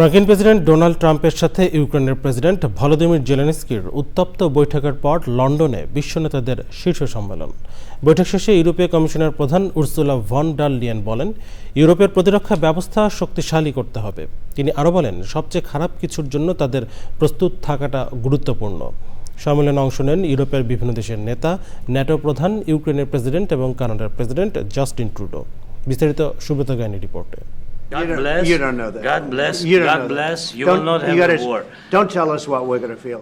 মার্কিন president Donald ট্রাম্পের সাথে ইউক্রেনের প্রেসিডেন্ট ভলোদিমির জেলেনস্কির উত্তপ্ত বৈঠকের পর লন্ডনে বিশ্ব নেতাদের শীর্ষ সম্মেলন। বৈঠক শেষে ইউরোপীয় কমিশনের প্রধান উর্সুলা ভন ডাল লিয়েন বলেন, ইউরোপের প্রতিরক্ষা ব্যবস্থা শক্তিশালী করতে হবে। তিনি আরও বলেন, সবচেয়ে খারাপ কিছুর জন্য তাদের প্রস্তুত থাকাটা গুরুত্বপূর্ণ। সম্মেলনে অংশ নেন ইউরোপের বিভিন্ন দেশের নেতা, ন্যাটো প্রধান, ইউক্রেনের প্রেসিডেন্ট এবং কানাডার প্রেসিডেন্ট জাস্টিন ট্রুডো। বিস্তারিত সুব্রত গাইনি রিপোর্টে। God You don't- bless. You don't know that. God bless. You don't God know that. bless. You Don't- will not you have gotta- a war. Don't tell us what we're gonna feel.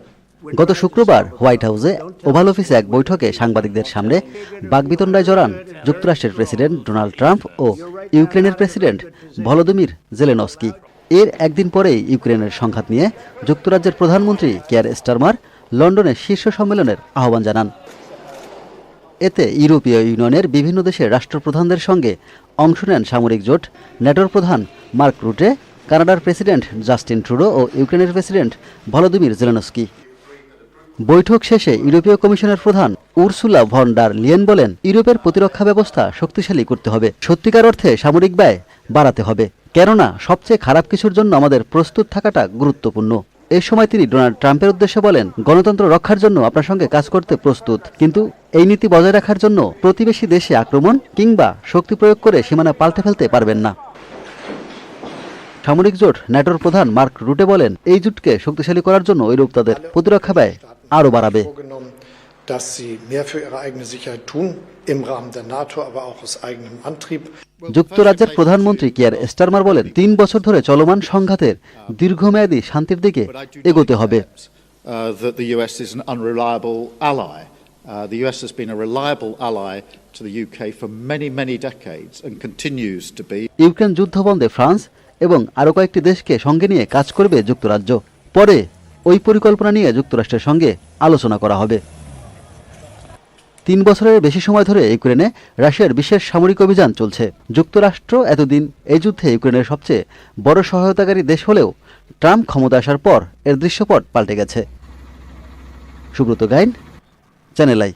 গত শুক্রবার white হাউসে oval অফিসে এক বৈঠকে সাংবাদিকদের সামনে বাগবিতণ্ডায় জড়ান যুক্তরাষ্ট্রের প্রেসিডেন্ট ডোনাল্ড ট্রাম্প ও ইউক্রেনের প্রেসিডেন্ট ভলোদিমির জেলেনস্কি এর একদিন পরেই ইউক্রেনের সংঘাত নিয়ে যুক্তরাজ্যের প্রধানমন্ত্রী কেয়ার স্টারমার লন্ডনে শীর্ষ সম্মেলনের আহ্বান জানান এতে ইউরোপীয় ইউনিয়নের বিভিন্ন দেশের রাষ্ট্রপ্রধানদের সঙ্গে অংশ নেন সামরিক জোট, ন্যাটোর প্রধান মার্ক রুটে, কানাডার প্রেসিডেন্ট জাস্টিন ট্রুডো ও ইউক্রেনের প্রেসিডেন্ট ভলোদিমির জেলেনস্কি। বৈঠক শেষে ইউরোপীয় কমিশনের প্রধান উর্সুলা ভন ডার লিয়েন বলেন, ইউরোপের প্রতিরক্ষা ব্যবস্থা শক্তিশালী করতে হবে। সত্যিকার অর্থে সামরিক ব্যয় বাড়াতে হবে। কেননা, সবচেয়ে খারাপ কিছুর জন্য আমাদের প্রস্তুত থাকাটা গুরুত্বপূর্ণ। এ সময় তিনি ডোনাল্ড ট্রাম্পের উদ্দেশ্যে বলেন, গণতন্ত্র রক্ষার জন্য আপনার সঙ্গে কাজ করতে প্রস্তুত। কিন্তু এই নীতি বজায় রাখার জন্য প্রতিবেশী দেশে আক্রমণ কিংবা শক্তি প্রয়োগ করে সীমানা পাল্টে ফেলতে পারবেন না। সামরিক জোট ন্যাটোর প্রধান মার্ক রুটে বলেন, এই জোটকে শক্তিশালী করার জন্য ওই রূপ তাদের প্রতিরক্ষা ব্যয় আরও বাড়াবে। যুক্তরাজ্যের প্রধানমন্ত্রী কিয়ার স্টারমার বলেন তিন বছর ধরে চলমান সংঘাতের দীর্ঘমেয়াদী শান্তির দিকে এগোতে হবে uh, that the US is an unreliable ally. Uh, the US has been a reliable ally to the UK for many, many decades and continues to be. Ukraine যুদ্ধ বন্ধে ফ্রান্স এবং আরও কয়েকটি দেশকে সঙ্গে নিয়ে কাজ করবে যুক্তরাজ্য পরে ওই পরিকল্পনা নিয়ে যুক্তরাষ্ট্রের সঙ্গে আলোচনা করা হবে তিন বছরের বেশি সময় ধরে ইউক্রেনে রাশিয়ার বিশেষ সামরিক অভিযান চলছে। যুক্তরাষ্ট্র এতদিন এই যুদ্ধে ইউক্রেনের সবচেয়ে বড় সহায়তাকারী দেশ হলেও ট্রাম্প ক্ষমতা আসার পর এর দৃশ্যপট পাল্টে গেছে। Subrata Gain, channel I.